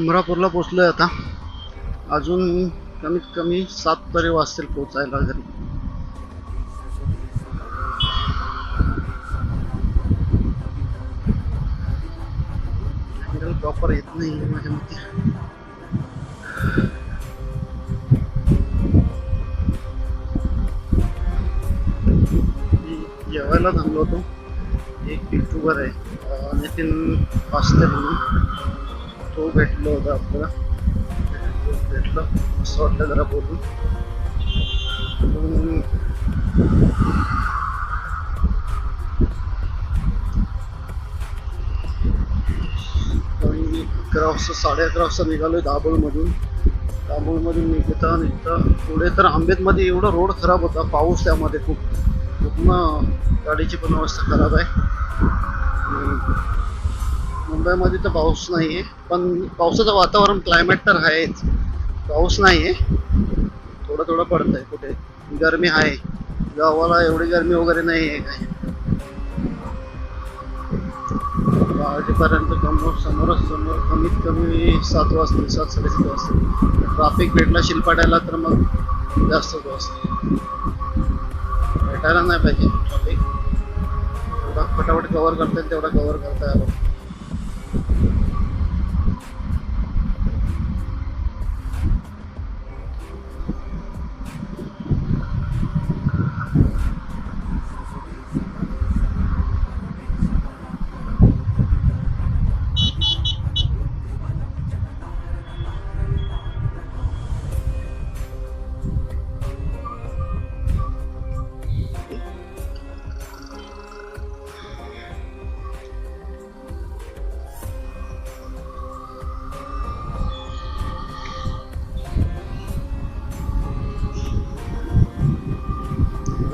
अमरापूरला आहे आता. अजून कमीत कमी सात तरी वाजतील पोचायला घरी. प्रॉपर येत नाही माझ्या मते. मी जेवायला थांबलो होतो. एक युट्यूबर आहे. अं, नितीन पास्ते म्हणून. तो भेटलो होता आपल्याला. भेटलं. असं वाटलं जरा बोलून. अकरा वाजता साडे अकरा वाजता निघालो दाभोळमधून. दाभोळमधून निघता निघता पुढे तर आंबेतमध्ये एवढा रोड खराब होता पाऊस त्यामध्ये खूप. पूर्ण गाडीची पण अवस्था खराब आहे. मुंबईमध्ये तर पाऊस नाही आहे पण पावसाचं वातावरण क्लायमेट तर आहेच. पाऊस नाही आहे थोडं थोडं पडतं आहे कुठे. गरमी आहे. गावाला एवढी गरमी वगैरे नाही आहे काय वाजेपर्यंत समोर समोर समोर कमीत कमी सात वाजता सात साडेसात वाजता. ट्राफिक भेटला शिलपाट्याला तर मग जास्तच वाजता भेटायला नाही पाहिजे ट्राफिक एवढा फटाफट कव्हर करता येईल तेवढा कव्हर करता यावं.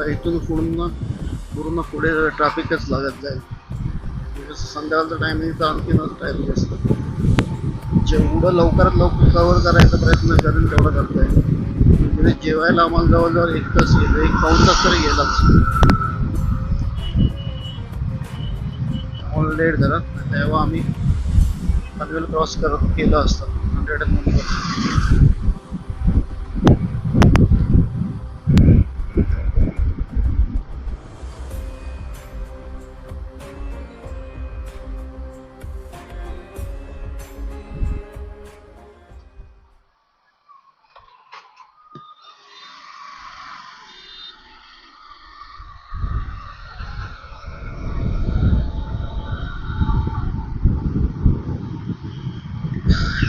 आता इथून पूर्ण पूर्ण पुढे ट्रॅफिकच लागत जाईल. जसं संध्याकाळचा टायमिंग तर आणखीनच टायमिंग असतं जेवढं लवकरात लवकर कवर करायचा प्रयत्न करेन तेवढं करता येईल. म्हणजे जेवायला आम्हाला जवळजवळ एक तास गेलो एक पाऊन तास तरी गेलाच. त्यामुळे लेट झाला. तेव्हा आम्ही पनवेल क्रॉस करत केलं असतं. हंड्रेड अँड ह्या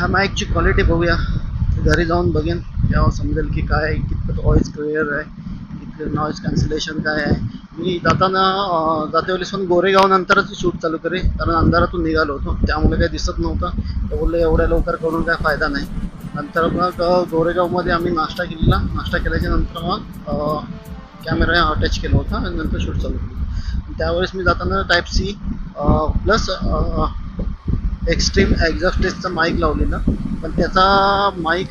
माईकची क्वालिटी बघूया. घरी जाऊन बघेन. तेव्हा समजेल की काय कितपत व्हॉइस क्लिअर आहे कितपत नॉईज कॅन्सलेशन काय आहे. मी जाताना अं, गोरेगावनंतरच पण गोरेगाव शूट चालू करे कारण अंधारातून निघालो होतो. त्यामुळे काही दिसत नव्हतं. तर बोललं एवढ्या लवकर करून काय फायदा नाही. नंतर मग गोरेगावमध्ये आम्ही नाश्ता केलेला. नाश्ता केल्याच्यानंतर मग कॅमेरा अटॅच केला होता आणि नंतर शूट चालू केलं. त्यावेळेस मी जाताना type C plus extreme exhaust mic mic लावलेला. पण त्याचा माईक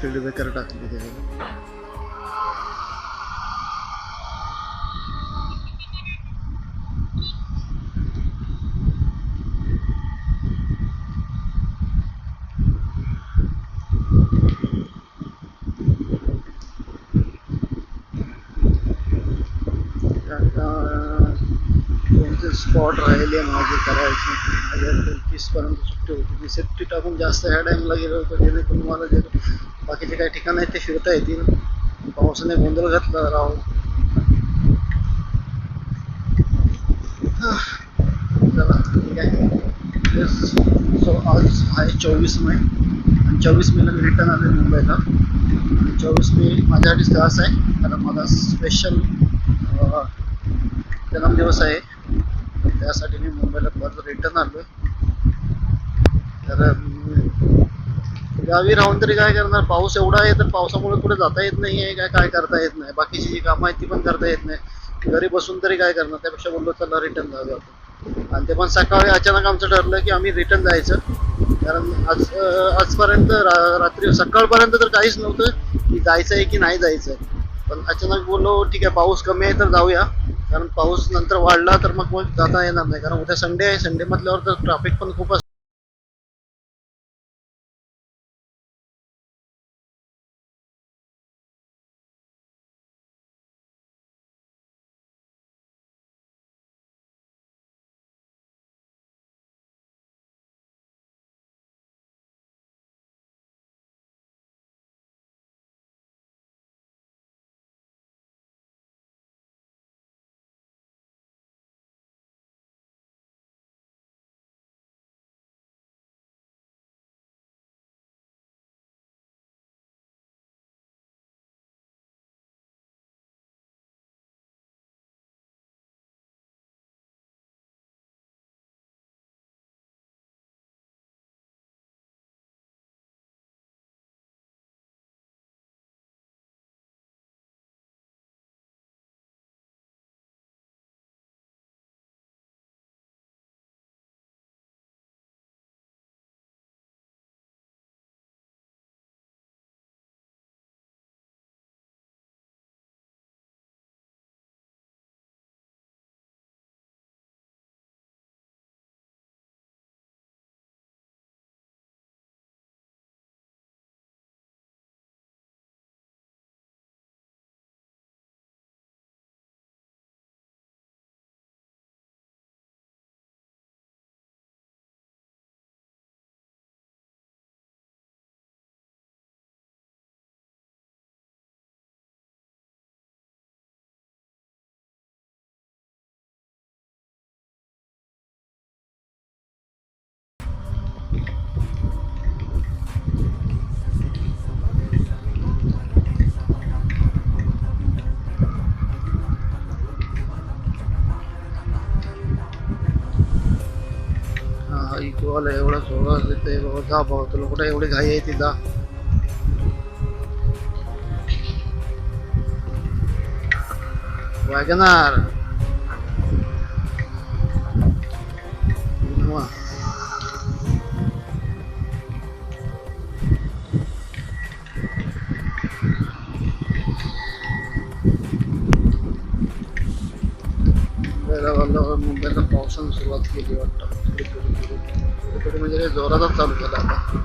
स्पीड ब्रेकर टाकली कोणते स्पॉट राहिले माझे करायचे? माझ्या तीसपर्यंत सुट्टी होती. मी सेफ्टी टाकून जास्त ह्या टाईमला गेलो होतो. जेणेकरून मला जे बाकीचे काही ठिकाणं आहेत ते फिरता येतील. पावसाने गोंधळ घातला राहू चला सो आज आहे चोवीस मे आणि चोवीस मेला मी रिटर्न आले मुंबईला. आणि चोवीस मे माझ्यासाठीच खास आहे. कारण माझा स्पेशल जन्मदिवस आहे. त्यासाठी मी मुंबईला परत रिटर्न आलो तर गावी राहून तरी काय करणार? पाऊस एवढा आहे तर पावसामुळे कुठे जाता येत नाही आहे काय काय करता येत नाही. बाकीची जी कामं आहेत ती पण करता येत नाही. घरी बसून तरी काय करणार? त्यापेक्षा बोललो चला रिटर्न जाऊया आपण. आणि ते पण सकाळी अचानक आमचं ठरलं की आम्ही रिटर्न जायचं. कारण आज आजपर्यंत रा रात्री सकाळपर्यंत तर काहीच नव्हतं की जायचं आहे की नाही जायचं पण अचानक बोललो ठीक आहे पाऊस कमी आहे तर जाऊया. कारण पाऊस नंतर वाढला तर मग मग जाता येणार नाही. कारण उद्या संडे आहे संडे म्हटल्यावर तर ट्रॅफिक पण खूप असतं हा इको आला एवढा सोळा येते बाबा जा बाबा तुला कुठे एवढी घाई आहे ती जा. वॅगनार मुंबईला वाला मुंबईला पावसानं सुरुवात केली वाटतं. म्हणजे काही जोरातच चालू झाला आता.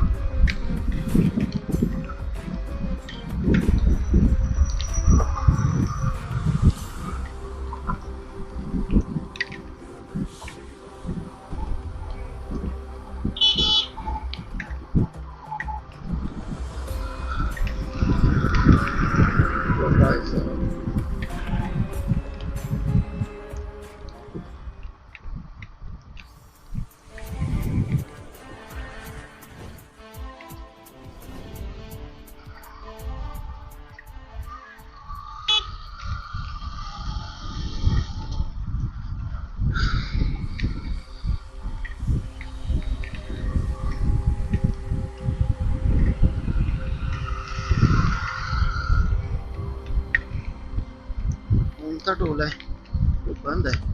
कोणता टोल आहे बंद आहे.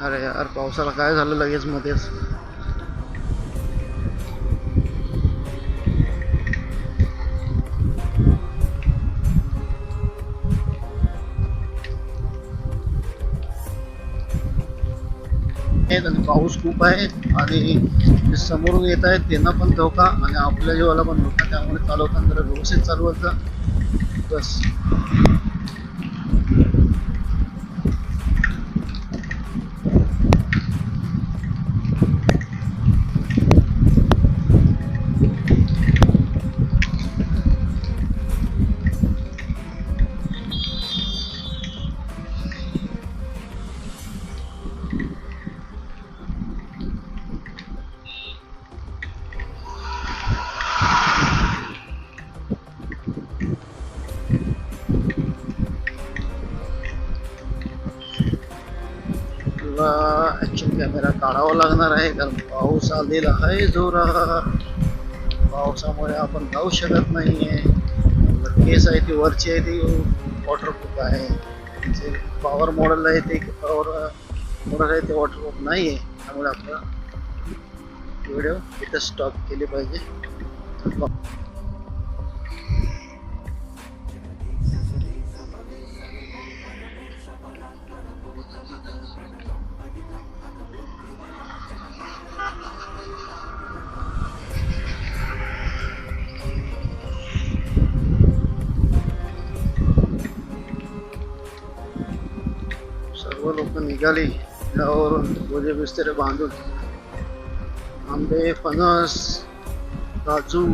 अरे यार पावसाला काय झालं लगेच मध्येच? आहेत आणि पाऊस खूप आहे आणि जे समोरून येत आहेत त्यांना पण धोका आणि आपल्या जीवाला पण धोका. त्यामुळे चालवताना जरा व्यवस्थित चालवायचं. बस. कॅमेरा काढावा लागणार आहे कारण पाऊस आलेला आहे जोरा पावसामुळे आपण जाऊ शकत नाही आहे केस आहे ती वरची आहे ती वॉटरप्रूफ आहे. जे पॉवर मॉडेल आहे ते पॉवर मॉडेल आहे ते वॉटरप्रूफ नाही आहे त्यामुळे आपला व्हिडिओ इथं स्टॉप केली पाहिजे. सर्व लोक निघाली गावावरून बोजे बिस्tere बांधून आंबे फणस काजू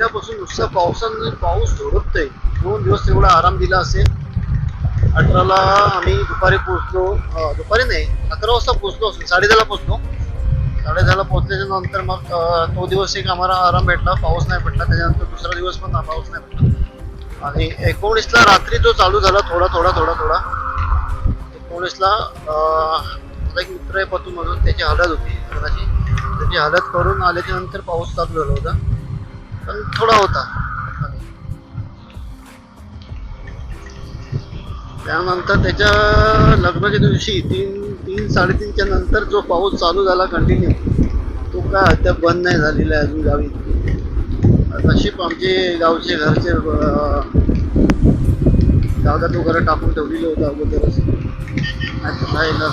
महिन्यापासून नुसतं पावसानं पाऊस झोडपतोय. दोन दिवस तेवढा आराम दिला असेल. अठराला आम्ही दुपारी पोहोचलो. दुपारी नाही अकरा वाजता पोहोचलो असेल साडेदहाला पोहोचलो. साडेदहाला पोचल्याच्या नंतर मग तो दिवस एक आम्हाला आराम भेटला. पाऊस नाही भेटला त्याच्यानंतर दुसरा दिवस पण पाऊस नाही भेटला आणि एकोणीसला रात्री जो चालू झाला थोडा थोडा थोडा थोडा एकोणीसला एक मित्र आहे पतू म्हणून त्याची हालत होती. त्याची हालत करून आल्याच्यानंतर पाऊस चालू झाला होता. पण थोडा होता. त्यानंतर त्याच्या लग्नाच्या दिवशी तीन तीन साडेतीनच्या नंतर जो पाऊस चालू झाला कंटिन्यू तो काय अद्याप बंद नाही झालेला आहे अजून गावी. नशीब आमचे गावचे घरचे दादा तो घरं टाकून ठेवलेले होते अगोदरच. नाही तर